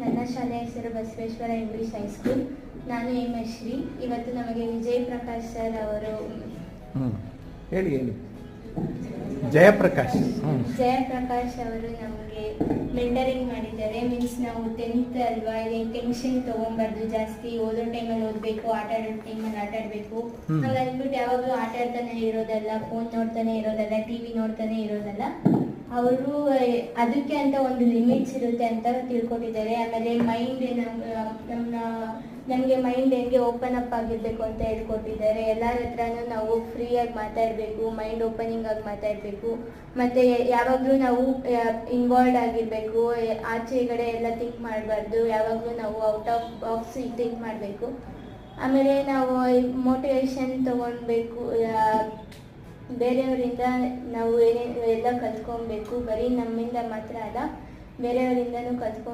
ನನ್ನ ಶಾಲೆ ಹೆಸರು ಬಸವೇಶ್ವರ ಇಂಗ್ಲಿಷ್ ಹೈಸ್ಕೂಲ್ ನಾನು ಎಂ ಎಸ್ ಶ್ರೀ. ಇವತ್ತು ನಮಗೆ ವಿಜಯ್ ಪ್ರಕಾಶ್ ಸರ್ ಅವರು ಹ್ಞೂ ಹೇಳಿ ಹೇಳಿ. ಜಯಪ್ರಕಾಶ್. ಜಯಪ್ರಕಾಶ್ ಅವರು ನಮಗೆ ಮೆಂಟರಿಂಗ್ ಮಾಡಿದ್ದಾರೆ. ಮೀನ್ಸ್ ನಾವು ಟೆಂತ್ ಅಲ್ವಾ ಟೆನ್ಷನ್ ತಗೊಂಬಾರ್ದು ಜಾಸ್ತಿ. ಓದೋ ಟೈಮಲ್ಲಿ ಓದ್ಬೇಕು ಆಟ ಆಡೋ ಟೈಮಲ್ಲಿ ಆಟ ಆಡಬೇಕು. ಹ್ಮ್. ಹಂಗಂದ್ಬಿಟ್ಟು ಯಾವಾಗಲೂ ಆಟ ಆಡ್ತಾನೆ ಇರೋದಲ್ಲ ಫೋನ್ ನೋಡ್ತಾನೆ ಇರೋದಲ್ಲ ಟಿವಿ ನೋಡ್ತಾನೆ ಇರೋದಲ್ಲ. ಅವರು ಅದಕ್ಕೆ ಅಂತ ಒಂದು ಲಿಮಿಟ್ಸ್ ಇರುತ್ತೆ ಅಂತ ತಿಳ್ಕೊಟ್ಟಿದ್ದಾರೆ. ಆಮೇಲೆ ಮೈಂಡ್ ನಮ್ಮ, ನಮಗೆ ಮೈಂಡ್ ಹೆಂಗೆ ಓಪನ್ ಅಪ್ ಆಗಿರಬೇಕು ಅಂತ ಹೇಳ್ಕೊಟ್ಟಿದ್ದಾರೆ. ಎಲ್ಲರ ಹತ್ರನೂ ನಾವು ಫ್ರೀಯಾಗಿ ಮಾತಾಡಬೇಕು ಮೈಂಡ್ ಓಪನಿಂಗ್ ಆಗಿ ಮಾತಾಡಬೇಕು. ಮತ್ತು ಯಾವಾಗಲೂ ನಾವು ಇನ್ವಾಲ್ವ್ ಆಗಿರಬೇಕು. ಆಚೆಗಡೆ ಎಲ್ಲ ಥಿಂಕ್ ಮಾಡಬಾರ್ದು. ಯಾವಾಗಲೂ ನಾವು ಔಟ್ ಆಫ್ ಬಾಕ್ಸ್ ಥಿಂಕ್ ಮಾಡಬೇಕು. ಆಮೇಲೆ ನಾವು ಮೋಟಿವೇಶನ್ ತೊಗೊಳ್ಬೇಕು ಬೇರೆಯವರಿಂದ ನಾವು ಏನೇ ಎಲ್ಲ ಕಲ್ತ್ಕೊಬೇಕು ಬರೀ ನಮ್ಮಿಂದ ಮಾತ್ರ ಅಲ್ಲ ಬೇರೆಯವರಿಂದನೂ ಕಲ್ತ್ಕೊ